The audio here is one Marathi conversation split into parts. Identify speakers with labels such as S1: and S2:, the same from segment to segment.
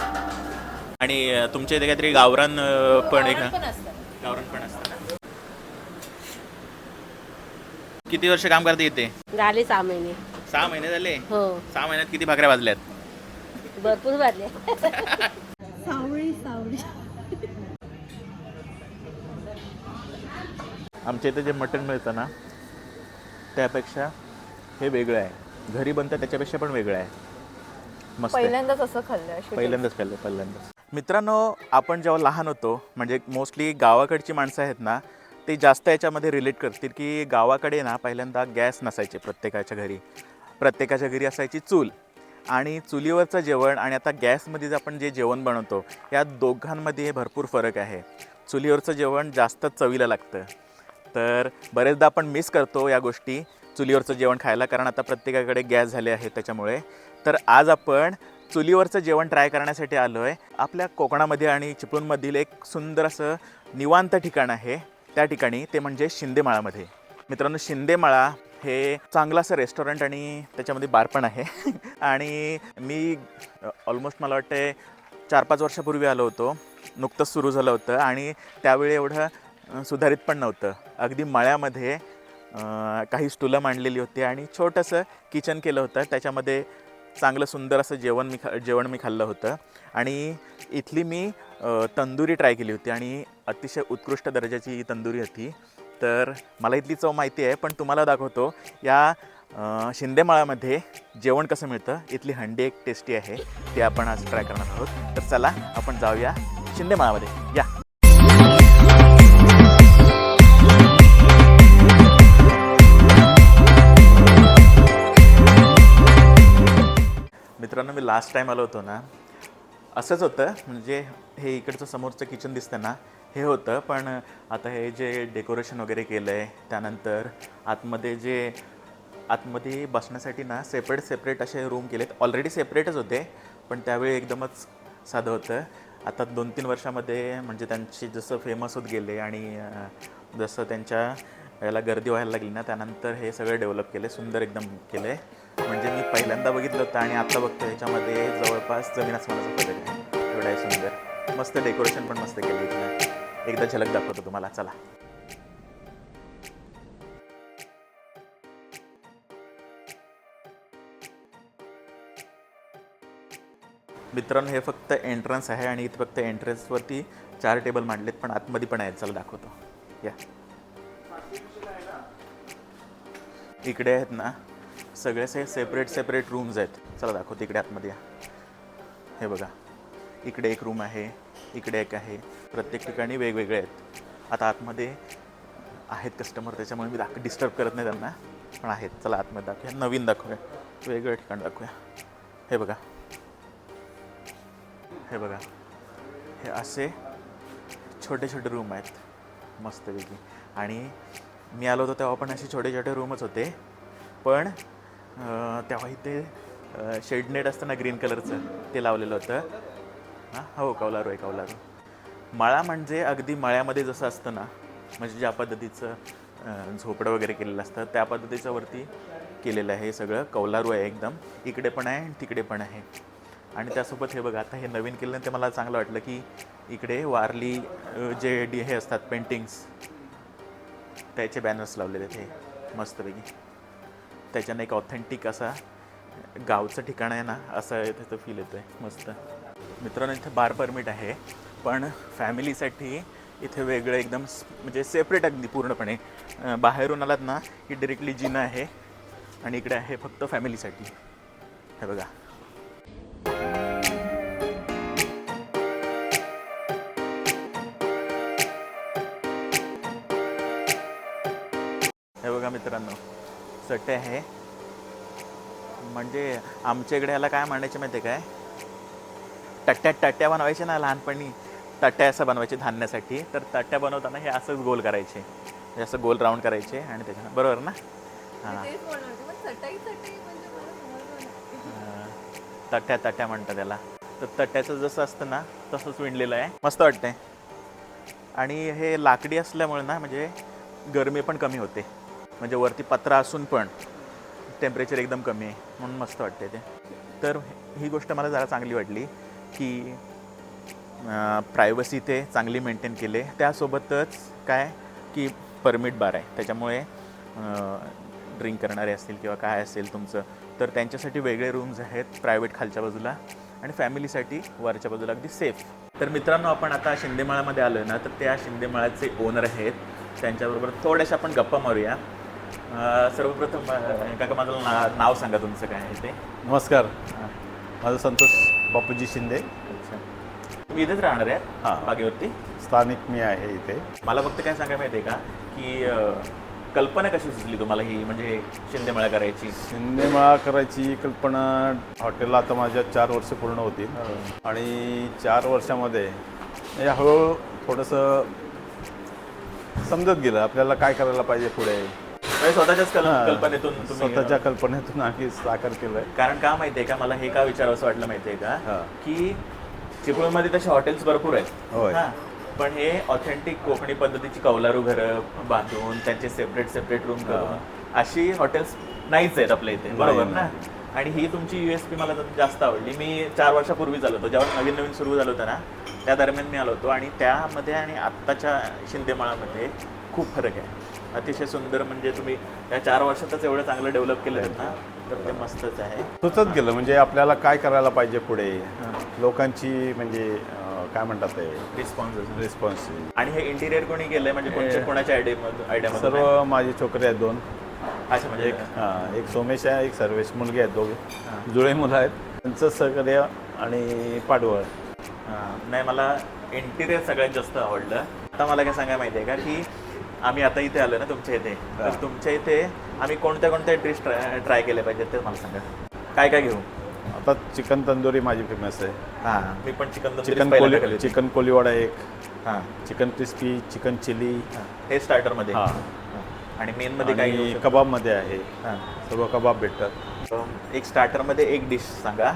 S1: आणि तुमच्या इथे काहीतरी गावरान पण आहे
S2: गावरान
S1: का गावरान पण असतं ना? किती वर्ष काम करते इथे?
S3: झाले सहा महिने.
S1: सहा महिने झाले?
S3: हो.
S1: सहा महिन्यात किती भाकऱ्या वाजल्यात
S3: भरपूर भरले
S1: आमच्या इथे जे मटण मिळतं ना त्यापेक्षा हे वेगळं आहे. घरी बनतं त्याच्यापेक्षा पण वेगळं आहे. मस्त आहे.
S2: पहिल्यांदाच असं खाल्लं
S1: पहिल्यांदाच खाल्लं पहिल्यांदाच. मित्रांनो आपण जेव्हा लहान होतो म्हणजे मोस्टली गावाकडची माणसं आहेत ना ते जास्त याच्यामध्ये रिलेट करतील की गावाकडे ना पहिल्यांदा गॅस नसायचे प्रत्येकाच्या घरी. प्रत्येकाच्या घरी असायची चूल. आणि चुलीवरचं जेवण आणि आता गॅसमध्ये जे आपण जे जेवण बनवतो या दोघांमध्ये भरपूर फरक आहे. चुलीवरचं जेवण जास्त चवीला लागतं. तर बरेचदा आपण मिस करतो या गोष्टी चुलीवरचं जेवण खायला कारण आता प्रत्येकाकडे गॅस झाले आहे त्याच्यामुळे. तर आज आपण चुलीवरचं जेवण ट्राय करण्यासाठी आलो आहे आपल्या कोकणामध्ये आणि चिपळूणमधील एक सुंदर असं निवांत ठिकाण आहे. त्या ठिकाणी ते म्हणजे शिंदेमाळामध्ये. मित्रांनो शिंदेमाळा हे चांगलं असं रेस्टॉरंट आणि त्याच्यामध्ये बार पण आहे. आणि मी ऑलमोस्ट मला वाटते चार पाच वर्षापूर्वी आलो होतो. नुकतंच सुरू झालं होतं आणि त्यावेळी एवढं सुधारित पण नव्हतं. अगदी मळ्यामध्ये काही स्टुलं मांडलेली होती आणि छोटंसं किचन केलं होतं. त्याच्यामध्ये चांगलं सुंदर असं जेवण मी खा जेवण मी खाल्लं होतं. आणि इथली मी तंदुरी ट्राय केली होती आणि अतिशय उत्कृष्ट दर्जाची ही तंदुरी होती. तर मला इथली चव माहिती आहे पण तुम्हाला दाखवतो. या शिंदेमाळामध्ये जेवण कसं मिळतं? इथली हंडी एक टेस्टी आहे ते आपण आज ट्राय करणार आहोत. तर चला आपण जाऊया शिंदेमाळामध्ये या. मी लास्ट टाईम आलो होतो ना असंच होतं म्हणजे हे इकडचं समोरचं किचन दिसतं ना हे होतं पण आता हे जे डेकोरेशन वगैरे केलं आहे त्यानंतर आतमध्ये जे आतमध्ये बसण्यासाठी ना सेपरेट सेपरेट असे रूम केलेत. ऑलरेडी सेपरेटच होते पण त्यावेळी एकदमच साधं होतं. आता दोन तीन वर्षामध्ये म्हणजे त्यांची जसं फेमस होत गेले आणि जसं त्यांच्या याला गर्दी व्हायला लागली ना त्यानंतर हे सगळं डेव्हलप केले सुंदर एकदम केले. आहे म्हणजे मी पहिल्यांदा बघितलं होतं आणि आता बघतो ह्याच्यामध्ये जवळपास जमीन आसमानाचा फरक आहे. एवढं आहे सुंदर. मस्त डेकोरेशन पण मस्त केलं इथलं एकदा झलक दाखवतो तुम्हाला. चला. मित्रांनो हे फक्त एंट्रन्स आहे आणि इथं फक्त एंट्रन्सवरती चार टेबल मांडलेत पण आतमध्ये पण आहेत. चला दाखवतो. या. इकडे आहेत ना. सगळे से सेपरेट सेपरेट रूम्स आहेत. चला दाखवतो इकडे आतमध्ये या. हे बघा. इकडे एक रूम आहे इकडे एक आहे. प्रत्येक ठिकाणी वेगवेगळे आहेत. आता आतमध्ये आहेत कस्टमर त्याच्यामुळे मी दाख डिस्टर्ब करत नाही त्यांना पण आहेत. चला आतमध्ये दाखवूया. नवीन दाखवूया. वेगळं ठिकाण दाखवूया. हे बघा. हे बघा. हे असे छोटे छोटे रूम आहेत. मस्तपैकी आणि मी आलो होतो तेव्हा पण असे छोटे छोटे रूमच होते. पण तेव्हा इथे शेडनेट असतं ना ग्रीन कलरचं ते लावलेलं होतं. हां हो कौलारू आहे कौलारू. मळा म्हणजे अगदी मळ्यामध्ये जसं असतं ना म्हणजे ज्या पद्धतीचं झोपडं वगैरे केलेलं असतं त्या पद्धतीचं वरती केलेलं आहे हे सगळं. कौलारू आहे एकदम. इकडे पण आहे आणि तिकडे पण आहे. आणि त्यासोबत हे बघा आता हे नवीन केलं ते मला चांगलं वाटलं की इकडे वारली जे डी हे असतात पेंटिंग्स त्याचे बॅनर्स लावलेले ते मस्तपैकी. त्याच्यानं एक ऑथेंटिक असा गावचं ठिकाण आहे ना असं त्याचं फील येतं आहे मस्त. मित्रांनो इथे बार परमिट आहे पण फॅमिलीसाठी इथे वेगळं एकदम म्हणजे सेपरेट अगदी पूर्णपणे. बाहेरून आलात ना की डिरेक्टली जिना आहे आणि इकडे आहे फक्त फॅमिलीसाठी हे बघा. हे बघा मित्रांनो. चटे आहे. म्हणजे आमच्या इकडे ह्याला काय म्हणायचे माहिती आहे काय? टट्ट्या टट्ट्या बनवायचे ना लहानपणी. टट्ट्या असं बनवायचे धान्यासाठी. तर टट्ट्या बनवताना हे असंच गोल करायचे. हे असं गोल राऊंड करायचे आणि त्याच्या बरोबर ना? हां.
S2: म्हणजे
S1: तट्ट्या तट्ट्या म्हणतात त्याला. तर तट्ट्याचं जसं असतं ना तसंच विणलेलं आहे. मस्त वाटतंय. आणि हे लाकडी असल्यामुळे ना म्हणजे गरमी पण कमी होते. म्हणजे वरती पत्रा असून पण टेम्परेचर एकदम कमी आहे म्हणून मस्त वाटते ते. तर ही गोष्ट मला जरा चांगली वाटली की प्रायव्हसी ते चांगली मेंटेन केले. त्यासोबतच काय की परमिट बार आहे. त्याच्यामुळे ड्रिंक करणारे असतील किंवा काय असेल तुमचं तर त्यांच्यासाठी वेगळे रूम्स आहेत प्रायव्हेट खालच्या बाजूला आणि फॅमिलीसाठी वरच्या बाजूला अगदी सेफ तर मित्रांनो आपण आता शिंदेमाळामध्ये आलो ना तर त्या शिंदेमाळाचे ओनर आहेत. त्यांच्याबरोबर थोड्याशा आपण गप्पा मारूया. सर्वप्रथम काका माझं ना नाव सांगा तुमचं काय आहे ते.
S4: नमस्कार.
S1: हां.
S4: माझं संतोष बापूजी शिंदे.
S1: अच्छा. तुम्ही इथेच राहणार आहे
S4: हां.
S1: बागेवरती?
S4: स्थानिक मी आहे इथे.
S1: मला फक्त काय सांगायला माहिती आहे का की अं, कल्पना कशी सुचली तुम्हाला ही म्हणजे शिंदेमळा करायची?
S4: शिंदेमाळा करायची कल्पना हॉटेलला आता माझ्या चार वर्ष पूर्ण होती आणि चार वर्षामध्ये म्हणजे हळूहळू थोडंसं समजत गेलं आपल्याला काय करायला पाहिजे पुढे.
S1: म्हणजे स्वतःच्याच कल-
S4: हां.
S1: कल्पनेतून तुम्ही
S4: स्वतःच्या कल्पनेतून आम्ही साकार केलं
S1: कारण का माहितीये का? मला हे का विचारावं वाटलं माहितीये का?
S4: हां.
S1: की चिपळूणमध्ये तसे हॉटेल्स भरपूर आहेत.
S4: होय.
S1: हां. पण हे ऑथेंटिक कोकणी पद्धतीची कौलारू घरं बांधून त्यांचे सेपरेट सेपरेट रूम करून अशी हॉटेल्स नाहीच आहेत आपल्या इथे. बरोबर ना?
S4: नाही.
S1: आणि ही तुमची यू एस पी मला जास्त आवडली. मी चार वर्षापूर्वी झालो होतो. जेव्हा नवीन नवीन सुरू झालं होतं ना त्या दरम्यान मी आलो होतो. आणि त्यामध्ये आणि आत्ताच्या शिंदेमाळामध्ये खूप फरक आहे. अतिशय सुंदर म्हणजे तुम्ही या चार वर्षातच एवढं चांगलं डेव्हलप केलं ना तर ते मस्तच आहे.
S4: सुचत गेलं म्हणजे आपल्याला काय करायला पाहिजे पुढे? लोकांची म्हणजे काय म्हणतात ते?
S1: रिस्पॉन्स
S4: रिस्पॉन्स
S1: आणि हे इंटिरियर कोणी केलंय? म्हणजे कोणत्या कोणाच्या आयडिया आयडिया
S4: सर्व माझे छोकरे आहेत दोन.
S1: अच्छा म्हणजे
S4: हां एक सोमेश आहे एक सर्वेश मुलगे आहेत दोघे. जुळे मुलं आहेत. त्यांचं सहकार्य आणि पाडवळ.
S1: नाही मला इंटिरियर सगळ्यात जास्त आवडलं. आता मला काय सांगायला माहिती आहे का की आम्ही आता इथे आलो ना तुमच्या इथे. तर. तुमच्या इथे आम्ही कोणत्या कोणत्या डिश ट्राय ट्राय केल्या पाहिजेत ते मला सांगा. काय काय घेऊ?
S4: आता चिकन तंदुरी माझी फेमस आहे.
S1: हां. मी पण chicken
S4: chicken Koli chicken Koliwada एक
S1: हां.
S4: चिकन क्रिस्पी चिकन चिली
S1: हां. स्टार्टरमध्ये.
S4: हां.
S1: आणि मेनमध्ये शकतो?
S4: कबाबमध्ये आहे.
S1: हां.
S4: सर्व कबाब भेटतात.
S1: एक स्टार्टरमध्ये एक डिश सांगा.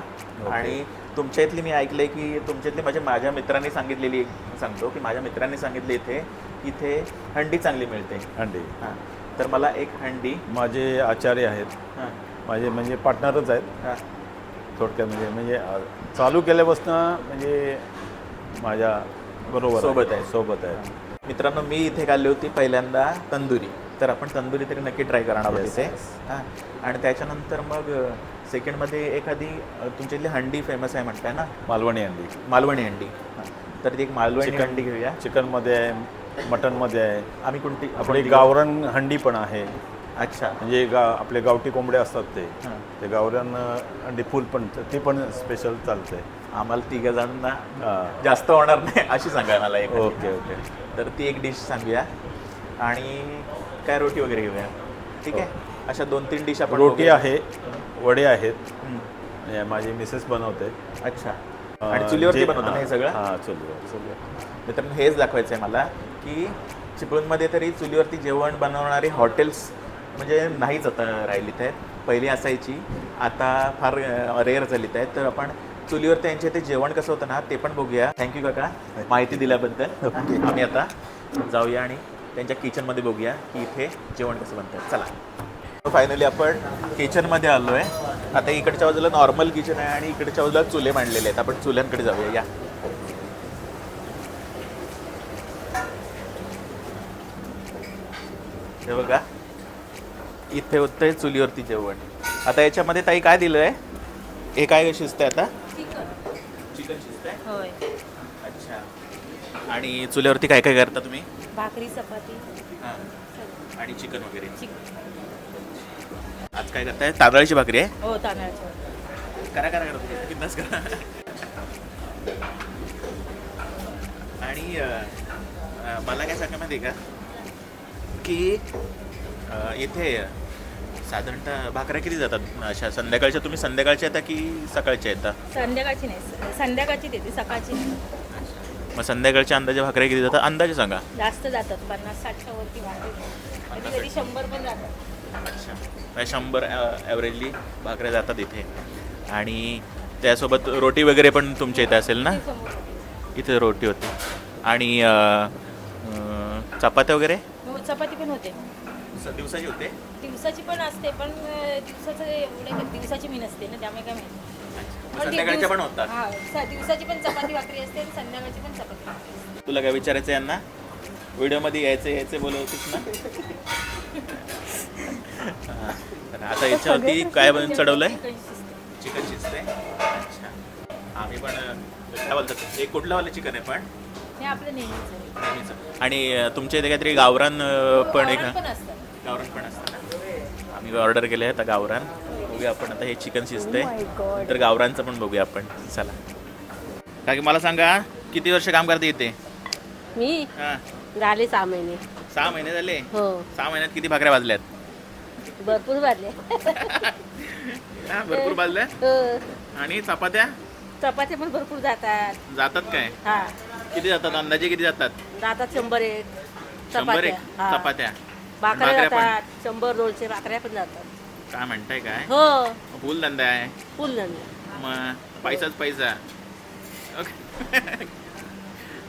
S1: आणि तुमच्या इथली मी ऐकलंय की तुमच्या इथली माझ्या माझ्या मित्रांनी सांगितलेली सांगतो की माझ्या मित्रांनी सांगितले इथे इथे हंडी चांगली मिळते.
S4: अंडी
S1: हां. तर मला एक हंडी.
S4: माझे आचार्य आहेत.
S1: हां.
S4: माझे म्हणजे पार्टनरच आहेत.
S1: हां.
S4: थोडक्यात म्हणजे म्हणजे अ, चालू केल्यापासून म्हणजे माझ्या बरोबर
S1: सोबत आहे.
S4: सोबत आहे.
S1: मित्रांनो मी इथे खाल्ली होती पहिल्यांदा तंदुरी. तर आपण तंदुरी तरी नक्की ट्राय करणार आहोत इथे. हां. आणि त्याच्यानंतर मग सेकंडमध्ये एखादी अ, तुमच्या इथली हंडी फेमस आहे म्हणताय ना?
S4: मालवणी अंडी
S1: मालवणी हंडी. हां. तर ती एक मालवणी
S4: चिकन
S1: हंडी घेऊया.
S4: चिकनमध्ये आहे मटनमध्ये आहे.
S1: आम्ही कोणती कोणती-
S4: गावरान हंडी पण आहे.
S1: अच्छा.
S4: म्हणजे गा आपले गावठी कोंबडे असतात ते.
S1: हां.
S4: ते गावरान अंडी फुल पण ती पण स्पेशल चालते.
S1: आम्हाला तिघ जणांना
S4: हां.
S1: जास्त होणार नाही अशी सांगा मला एक.
S4: Okay okay.
S1: तर ती एक डिश सांगूया. आणि काय रोटी वगैरे घेऊया? ठीक आहे? अशा दोन तीन डिश आपण
S4: रोटी
S1: बघूया.
S4: आहे वडे आहेत. हे माझी मिसेस बनवते.
S1: अच्छा. आणि चुलीवरती बनवतं ना हे सगळं?
S4: हां चुलीवर. चुलीवर.
S1: मित्रांनो हेच दाखवायचं आहे मला की चिपळूणमध्ये तरी चुलीवरती जेवण बनवणारी हॉटेल्स म्हणजे नाहीच आता राहिलीत आहेत. पहिली असायची आता फार रेअर झालीत आहेत. तर आपण चुलीवर त्यांचे ते जेवण कसं होतं ना ते पण बघूया. थँक्यू काका माहिती दिल्याबद्दल. आम्ही आता जाऊया आणि त्यांच्या किचनमध्ये बघूया की इथे जेवण कसं बनतं चला. फायनली आपण किचनमध्ये आलो आहे आता इकडच्या बाजूला नॉर्मल किचन आहे आणि इकडच्या बाजूला चुले मांडलेले आहेत. आपण चुल्यांकडे जाऊया. या. हे बघा. इथे होतंय चुलीवरती जेवण. आता याच्यामध्ये ताई काय दिलं आहे हे काय शिजतंय आता?
S2: चिकन.
S1: चिकन शिजतंय?
S2: होय.
S1: अच्छा. आणि चुलीवरती काय काय करता तुम्ही?
S2: भाकरी चपाती.
S1: हां. आणि चिकन वगैरे. आज काय करताय? तांदळाची भाकरी आहे?
S2: हो तांदळाच्या
S1: करा करा करा तुम्ही. बिंदास करा. आणि अ, अ, मला काय सांगा माहिती आहे का? की अ, इथे साधारणतः भाकऱ्या किती जातात? अशा संध्याकाळच्या तुम्ही संध्याकाळच्या येता की सकाळच्या येता?
S2: संध्याकाळची नाही स- संध्याकाळची देते सकाळची नाही.
S1: मग संध्याकाळच्या अंदाजे भाकऱ्या किती जातात? अंदाजे सांगा.
S2: जास्त जातात पन्नास साठच्या वरती भाकरी. कधी कधी शंभर पण जातात.
S1: शंभर ॲव्हरेजली भाकऱ्या जातात इथे. आणि त्यासोबत रोटी वगैरे पण तुमच्या इथे असेल ना. इथे रोटी होती. आणि चपात्या वगैरे?
S2: हो चपाती पण होते.
S1: दिवसाची होते?
S2: दिवसाची पण असते पण दिवसाचं एवढे दिवसाची मी नसते ना त्यामुळे काय माहिती. पण
S1: संध्याकाळच्या पण
S2: दिवस-
S1: होतात.
S2: हा दिवसाची पण चपाती भाकरी असते आणि संध्याकाळची पण चपाती
S1: तुला काय विचारायचं यांना? व्हिडिओमध्ये यायचं यायचं बोलवतेस ना. तर आता याच्यावरती काय बनवून चढवलंय?
S2: चिकन शिजते.
S1: अच्छा. आम्ही पण काय बोलतात हे कुठलं वालं चिकन आहे पण?
S2: हे नेहमीच.
S1: आणि तुमच्या इथे काहीतरी गावरान अं, पण आहे
S2: गावरान
S1: का?
S2: पण
S1: गावरान पण असतं आम्ही ऑर्डर केले आता गावरान. बघूया आपण आता हे चिकन शिजते तर गावरानचं पण बघूया आपण. चला. का की मला सांगा किती वर्ष काम करते इथे?
S3: मी?
S1: हां.
S3: झाले सहा महिने.
S1: सहा महिने झाले?
S3: हो.
S1: सहा महिन्यात किती भाकऱ्या भाजल्यात?
S3: भरपूर भरले
S1: हा, भरपूर भाजल्या
S3: हो.
S1: आणि चपात्या?
S3: चपात्या पण भरपूर जातात.
S1: जातात काय?
S3: हा.
S1: किती जातात? अंदाजे किती जातात?
S3: जातात शंभर एक.
S1: शंभर एक
S3: चपात्या हा.
S1: चपात्या.
S3: भाकऱ्या
S1: भाकऱ्या पण?
S3: जातात. शंभर दोनशे भाकऱ्या पण जातात.
S1: काय म्हणताय काय?
S3: हो.
S1: फुल धंदा आहे.
S3: फुल धंदा.
S1: मग पैसाच पैसा. ओके.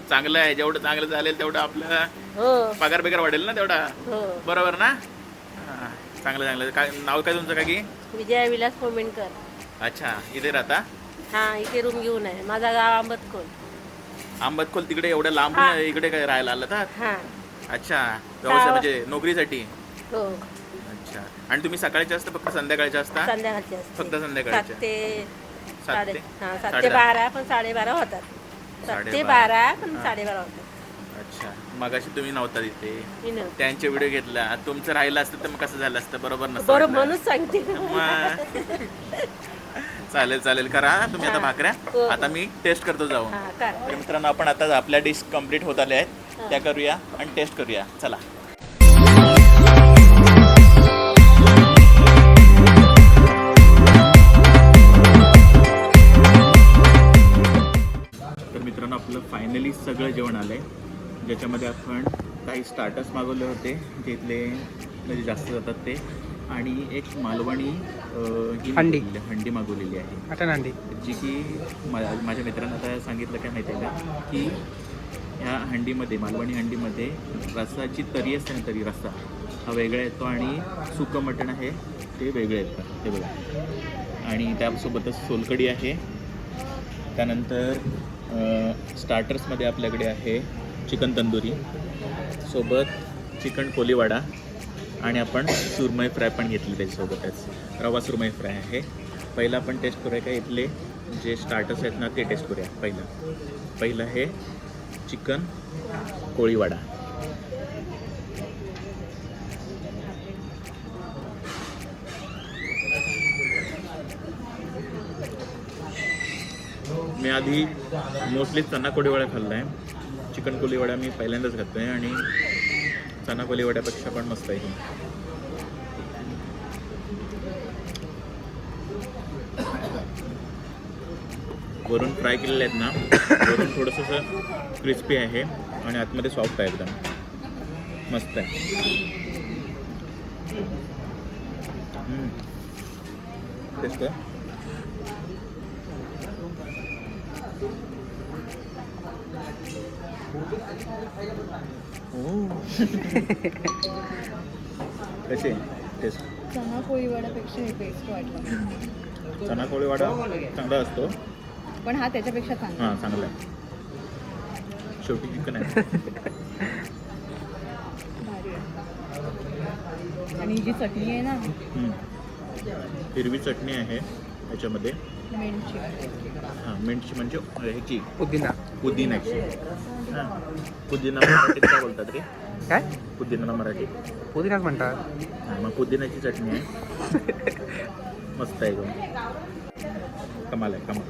S1: चांगलं आहे. जेवढं चांगलं चालेल तेवढं आपलं
S3: हो.
S1: पगार बिगार वाढेल ना तेवढा?
S3: हो.
S1: बरोबर ना? चांगलं चांगलं. काय नाव काय तुमचं का की
S3: विजया विलास कोमेंडकर
S1: अच्छा इथे राहता?
S3: हा इथे रूम घेऊन आहे. माझा गाव आंबतकोल
S1: आंबतकोल तिकडे एवढ्या लांब
S3: हा.
S1: इकडे काय राहायला आलं तर
S3: हा.
S1: अच्छा व्यवसाय म्हणजे नोकरीसाठी?
S3: हो.
S1: अच्छा. आणि तुम्ही सकाळचे असता फक्त संध्याकाळचे असता?
S3: संध्याकाळची असते.
S1: फक्त संध्याकाळच्या
S3: ते
S1: सात
S3: साडे
S1: ते?
S3: हा सात ते
S1: साडेदहा.
S3: बारा पण साडेबारा होतात. सात ते
S1: साडेबारा.
S3: बारा. पण. साडेबारा होतात.
S1: अच्छा. मगाशी तुम्ही नव्हता तिथे
S3: मी.
S1: त्यांचे व्हिडिओ घेतला तुमचं राहिलं असतं तर मग कसं झालं असतं बरोबर नसतं
S3: बरं
S1: वाटलं.
S3: म्हणून सांगते
S1: मग. चालेल चालेल करा तुम्ही आता
S3: हा.
S1: भाकऱ्या
S3: हो.
S1: आता मी टेस्ट करतो जाऊन
S3: हा
S1: तर मित्रांनो आपण आता आपल्या डिश कंप्लीट होत आल्या आहेत
S3: हा.
S1: त्या करूया आणि टेस्ट करूया चला तर मित्रांनो आपलं फायनली सगळं जेवण आलंय ज्याच्यामध्ये आपण काही स्टार्टर्स मागवले होते तिथले म्हणजे जास्त जातात ते. आणि एक मालवणी ही
S5: हंडी.
S1: हंडी मागवलेली आहे.
S5: मटन अंडी
S1: जी की मा- माझ्या मित्रांना आता सांगितलं काय माहिती आहे का? की ह्या हंडीमध्ये मालवणी हंडीमध्ये रसाची तरी असते ना तरी रस्सा हा वेगळा येतो आणि सुकं मटण आहे ते वेगळं येतं हे बघा. आणि त्यासोबतच सोलकडी आहे. त्यानंतर स्टार्टर्समध्ये आपल्याकडे आहे चिकन तंदुरी सोबत चिकन कोलीवाडा आणि आपण सुरमई फ्राय पण घेतली त्याच्यासोबतच. रवा सुरमई फ्राय आहे. पहिला आपण टेस्ट करूया का? इथले जे स्टार्टर्स आहेत ना ते टेस्ट करूया. पहिलं. पहिलं हे चिकन कोळीवाडा मी आधी मोस्टली चना कोळीवाडा खाल्ला आहे चिकन कोळीवाडा मी पहिल्यांदाच खातो आहे आणि चना कोलीवड्यापेक्षा पण मस्त आहे ही. वरून फ्राय केलेले आहेत ना वरून थोडंसं असं क्रिस्पी आहे आणि आतमध्ये सॉफ्ट आहे एकदम. मस्त आहे. टेस्ट टेस्ट
S6: चना पोळीवाड्यापेक्षा हे बेस्ट वाटलं
S1: चना कोळीवाडा चांगला असतो.
S6: पण हा त्याच्यापेक्षा चांगला.
S1: हां चांगला आहे. शेवटी चिकन आहे.
S6: भारी आहे. आणि ही जी चटणी आहे ना
S1: हम्म. हिरवी चटणी आहे याच्यामध्ये.
S6: मेणची.
S1: हां मिंटची म्हणजे ह्याची
S5: पुदिना.
S1: पुदिनाची हां. पुदिना मराठीत काय बोलतात रे?
S5: काय?
S1: पुदिना मराठी.
S5: पुदिनाच म्हणतात.
S1: हां मग पुदिनाची चटणी आहे. मस्त आहे एकदम कमाल आहे कमाल.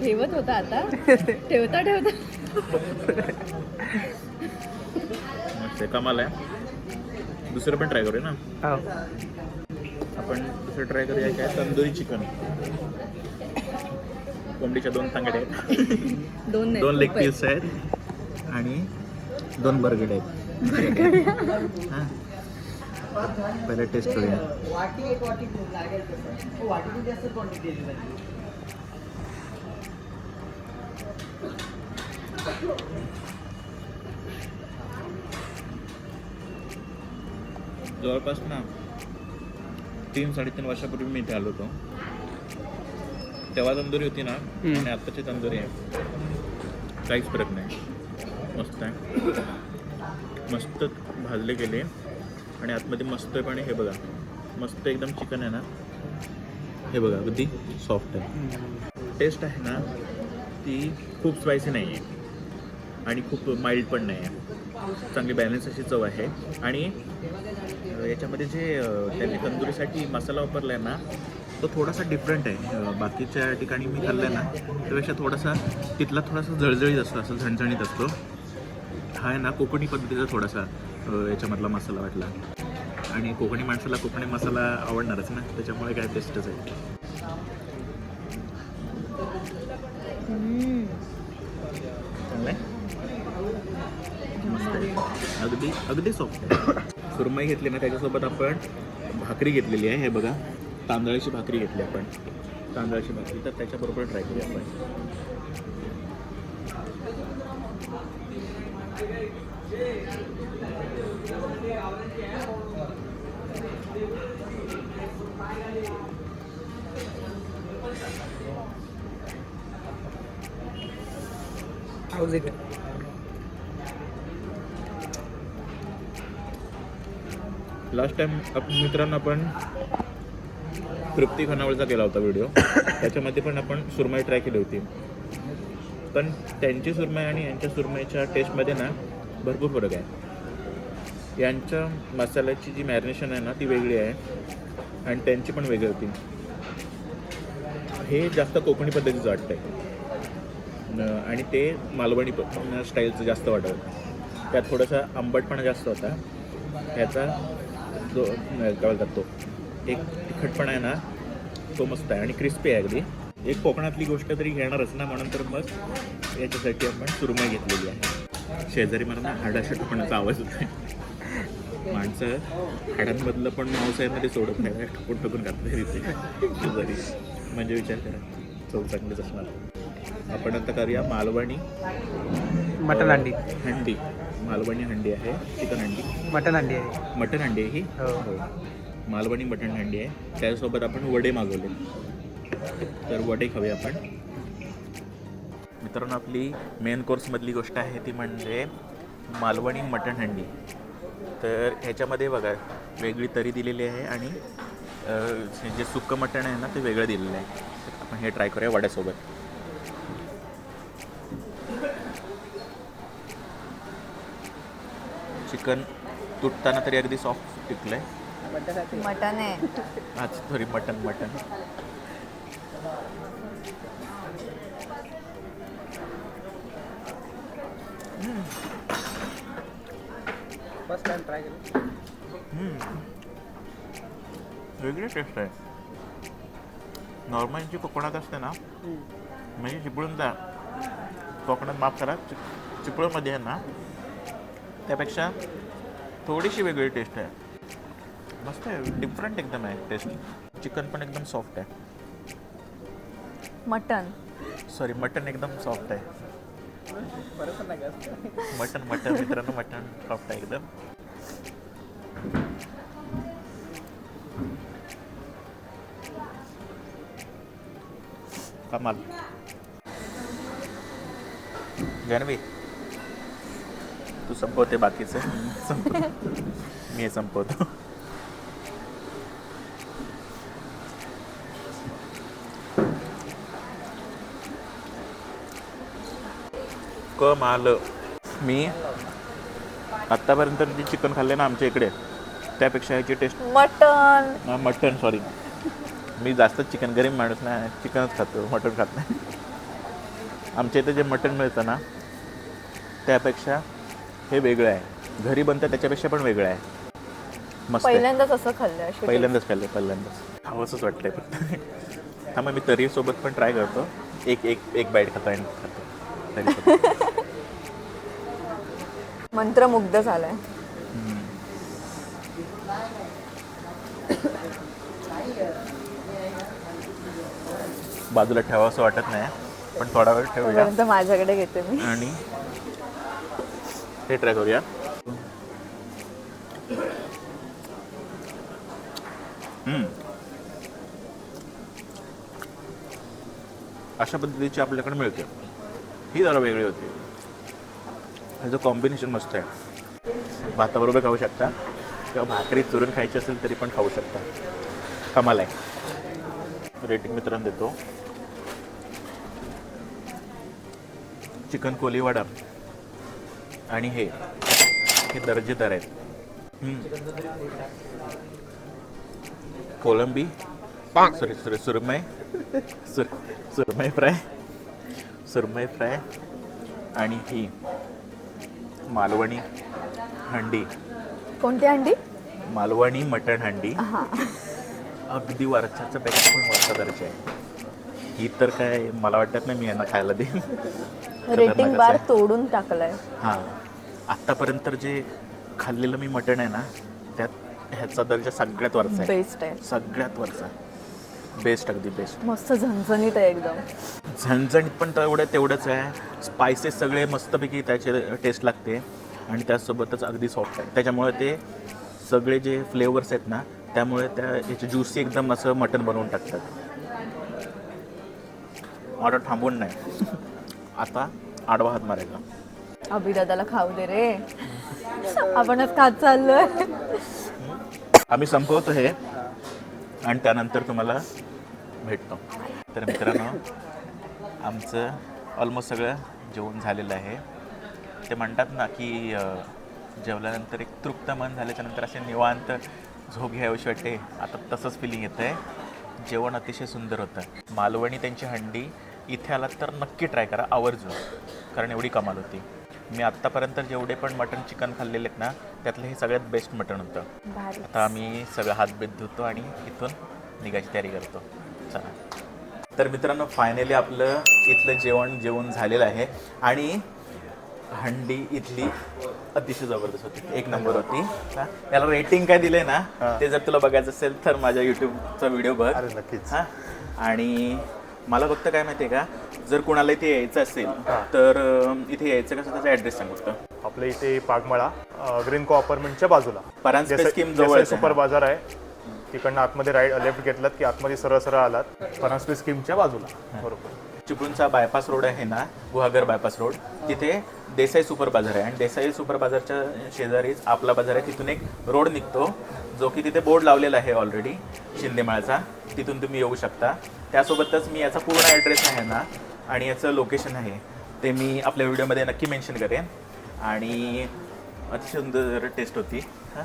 S6: ठेवत होता आता. ठेवता ठेवता.
S1: मस्त आहे कमाल आहे. दुसरं पण ट्राय करूया ना.
S5: हो.
S1: आपण दुसरं ट्राय करूया. काय? तंदुरी चिकन कोंबडीच्या दोन तांगड्या आहेत.
S6: दोन
S1: दोन लेग. पीस आहेत. आणि दोन बर्गड आहेत. हां. पहिले टेस्ट करूया. जवळपास ना तीन साडेतीन वर्षापूर्वी मी इथे आलो होतो. तेव्हा तंदुरी होती ना आणि आत्ताची तंदुरी आहे. काहीच फरक नाही. मस्त आहे. मस्त भाजले गेले आणि आतमध्ये मस्त आहे पण हे बघा. मस्त एकदम चिकन आहे ना. हे बघा अगदी सॉफ्ट आहे. टेस्ट आहे ना ती खूप स्पायसी नाही आहे. आणि खूप माइल्ड पण नाही आहे. चांगली बॅलन्स अशी चव आहे. आणि याच्यामध्ये जे त्यांनी तंदुरीसाठी मसाला वापरला आहे ना तो थोडासा डिफरंट आहे. बाकीच्या ठिकाणी मी खाल्ला आहे ना त्यापेक्षा थोडासा तिथला थोडासा जळजळीत असतो असं झणझणीत असतो. हा आहे ना कोकणी पद्धतीचा थोडासा याच्यामधला मसाला वाटला. आणि कोकणी माणसाला कोकणी मसाला आवडणारच ना त्याच्यामुळे काय टेस्टच आहे. अगदी अगदी सॉफ्ट सुरमई घेतली ना त्याच्यासोबत आपण भाकरी घेतलेली आहे. हे बघा तांदळाची भाकरी घेतली आपण. तांदळाची भाकरी. तर त्याच्याबरोबर ट्राय करूया आपण.
S6: House it?
S1: लास्ट टाइम आपण मित्रांनो आपण तृप्ती खानावळचा केला होता व्हिडिओ त्याच्यामध्ये पण आपण सुरमई ट्राय केली होती. पण त्यांची सुरमई आणि यांच्या सुरमईच्या टेस्टमध्ये ना भरपूर फरक आहे. यांच्या मसाल्याची जी मॅरिनेशन आहे ना ती वेगळी आहे. आणि त्यांची पण वेगळी होती. हे जास्त कोकणी पद्धतीचं वाटतं आहे आणि ते मालवणी स्टाईलचं जास्त वाटतं. त्यात थोडासा आंबटपणा जास्त होता. याचा जो काय बोलतात तो एक तिखटपणा आहे ना तो मस्त आहे आणि क्रिस्पी आहे अगदी. एक कोकणातली गोष्ट तरी घेणारच ना म्हणून तर मग याच्यासाठी आपण सुरमई घेतलेली आहे. शेजारी मला ना हाडाशा ठोकण्याचा आवाज होत आहे माणसं हाडांमधलं पण मांसामध्ये सोडत नाही. ठोकून ठोकून घातलं तिथे. शेजारी. म्हणजे विचार करा. चव चांगलीच असणार. आपण आता करूया मालवणी.
S6: मटन अंडी
S1: हंडी. मालवणी हंडी आहे चिकन हंडी.
S6: मटन अंडी आहे.
S1: मटन हंडी आहे ही?
S6: हो.
S1: मालवणी मटन हंडी आहे. त्याच्यासोबत आपण वडे मागवले. तर वडे खाऊया आपण. मित्रांनो आपली मेन कोर्समधली गोष्ट आहे ती म्हणजे मालवणी मटण हंडी. तर ह्याच्यामध्ये बघा वेगळी तरी दिलेली आहे आणि अ, जे सुक्कं मटण आहे ना ते वेगळं दिलेलं आहे. तर आपण हे ट्राय करूया वड्यासोबत. चिकन तुटताना तरी अगदी सॉफ्ट टिकलं आहे
S5: मटन आहे.
S1: आज sorry mutton mutton.
S6: First time try केलं
S1: वेगळी टेस्ट आहे. नॉर्मल जी कोकणात असते ना म्हणजे चिपळूण जा. कोकणात माफ करा चिपळूणमध्ये आहे ना त्यापेक्षा थोडीशी वेगळी टेस्ट आहे. मस्त आहे डिफरंट एकदम आहे टेस्ट चिकन पण एकदम सॉफ्ट आहे.
S5: मटन.
S1: सॉरी मटन एकदम सॉफ्ट आहे. मटन मटन मित्रांनो मटन सॉफ्ट आहे एकदम. कमाल. जानवी तू संपवते बाकीचं. मी हे संपवतो. कमाल. मी आत्तापर्यंत जे चिकन खाल्ले ना आमच्या इकडे त्यापेक्षा ह्याची टेस्ट
S5: मटन
S1: मटन सॉरी मी जास्त चिकन गरीब माणूस नाही चिकनच खातो मटन खात नाही. आमच्या इथे जे मटन मिळतं ना त्यापेक्षा हे वेगळं आहे. घरी बनतं त्याच्यापेक्षा पण वेगळं आहे. मस्त आहे.
S5: पहिल्यांदाच असं खाल्लं अशी
S1: पहिल्यांदाच खाल्लं पहिल्यांदाच. खावंसंच वाटतंय फक्त. हा मग मी तरीसोबत पण ट्राय करतो. एक एक एक बाईट खातो आणि खातो. तरीसोबत
S5: मंत्रमुग्ध झालाय.
S1: बाजूला ठेवावं असं वाटत नाही पण थोडा वेळ ठेवूया.
S5: तोपर्यंत माझ्याकडे घेते मी.
S1: आणि हे ट्राय करूया. अशा पद्धतीची आपल्याकडे मिळते. ही जरा वेगळी होती. ह्याचं कॉम्बिनेशन मस्त आहे. भाताबरोबर खाऊ शकता. किंवा भाकरी चुरून खायची असेल तरी पण खाऊ शकता. कमाल आहे. रेटिंग मित्रांनो देतो. चिकन कोलीवाडा आणि हे. हे दर्जेदार आहेत. कोलंबी. सॉरी सॉरी सुरमई. सुर सुरमई फ्राय. सुरमई फ्राय. आणि ही मालवणी हंडी.
S5: कोणती अंडी
S1: मालवणी मटण हंडी. अगदी वरच्याच्या पेक्षा पण वरचा दर्जा आहे. ही तर काय मला वाटत नाही मी यांना खायला देईन.
S5: रेटिंग बार तोडून टाकलाय.
S1: हां. आत्तापर्यंत जे खाल्लेलं मी मटण आहे ना त्यात ह्याचा दर्जा सगळ्यात वरचा आहे.
S5: बेस्ट आहे.
S1: सगळ्यात वरचा. बेस्ट अगदी बेस्ट
S5: मस्त झणझणीत आहे एकदम.
S1: झणझणीत पण तेवढं तेवढंच आहे. स्पायसेस सगळे मस्तपैकी त्याचे टेस्ट लागते. आणि त्यासोबतच अगदी सॉफ्ट आहे. त्याच्यामुळे ते सगळे जे फ्लेवर्स आहेत ना त्यामुळे त्या याचे ज्युसी एकदम असं मटण बनवून टाकतात. ऑर्डर थांबवून नाही. आता आडवा हात मारायचा.
S5: अभिदादाला खाऊ दे रे. आपणच खात चाललोय.
S1: आम्ही संपवतो हे. आणि त्यानंतर तुम्हाला भेटतो. तर मित्रांनो आमचं ऑलमोस्ट सगळं जेवण झालेलं आहे. ते म्हणतात ना की जेवल्यानंतर एक तृप्त मन झाल्याच्यानंतर असे निवांत झोप घ्यावीशी वाटते. आता तसंच फिलिंग येतं आहे जेवण अतिशय सुंदर होतं. मालवणी त्यांची हंडी इथे आलात तर नक्की ट्राय करा. आवर्जून. कारण एवढी कमाल होती. मी आत्तापर्यंत जेवढे पण मटण चिकन खाल्लेले आहेत ना त्यातलं हे सगळ्यात बेस्ट मटण होतं. आता आम्ही सगळं हात बेत धुतो आणि इथून निघायची तयारी करतो. चला. तर मित्रांनो फायनली आपलं इथलं जेवण जेवण झालेलं आहे. आणि हंडी इथली अतिशय जबरदस्त होती. एक नंबर होती. हा. याला रेटिंग काय दिलंय ना ते जर तुला बघायचं असेल तर माझ्या युट्यूबचा व्हिडिओ बघ.
S4: अरे नक्कीच.
S1: हा. आणि मला फक्त काय माहिती आहे का जर कुणाला इथे यायचं असेल तर अं, इथे यायचं कसं त्याचा ॲड्रेस सांग फक्त.
S7: आपल्या इथे पागमळा ग्रीन को अपार्टमेंटच्या बाजूला.
S1: परांजपे स्कीम जवळ आहे.
S7: सुपर बाजार आहे तिकडनं आतमध्ये राईट लेफ्ट घेतलात की आतमध्ये सरळ सरळ आलात परांजपे स्कीमच्या बाजूला. बरोबर.
S1: चिपळूणचा बायपास रोड आहे ना गुहागर बायपास रोड तिथे देसाई सुपर बाजार आहे. आणि देसाई सुपर बाजारच्या शेजारीच आपला बाजार आहे तिथून एक रोड निघतो. जो की तिथे बोर्ड लावलेला आहे ऑलरेडी शिंदेमाळचा तिथून तुम्ही येऊ शकता. त्यासोबतच मी याचा पूर्ण ॲड्रेस आहे ना आणि याचं लोकेशन आहे ते मी आपल्या व्हिडिओमध्ये नक्की मेन्शन करेन. आणि अतिशय सुंदर टेस्ट होती. हां?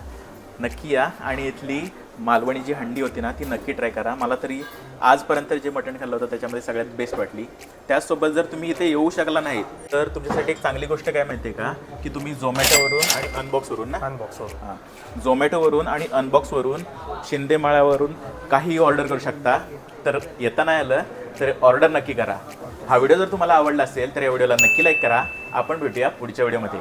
S1: नक्की या. आणि इथली मालवणी जी हंडी होती ना ती नक्की ट्राय करा. मला तरी आजपर्यंत जे मटण खाल्लं होतं त्याच्यामध्ये सगळ्यात बेस्ट वाटली. त्याचसोबत जर तुम्ही इथे येऊ शकला नाही तर तुमच्यासाठी एक चांगली गोष्ट काय माहिती आहे का की तुम्ही झोमॅटोवरून आणि अनबॉक्सवरून ना?
S7: अनबॉक्सवर
S1: हां. झोमॅटोवरून आणि अनबॉक्सवरून शिंदेमाळ्यावरून काही ऑर्डर करू शकता. तर येता नाही आलं तर ऑर्डर नक्की करा. हा व्हिडिओ जर तुम्हाला आवडला असेल तर या व्हिडिओला नक्की लाईक करा. आपण भेटूया पुढच्या व्हिडिओमध्ये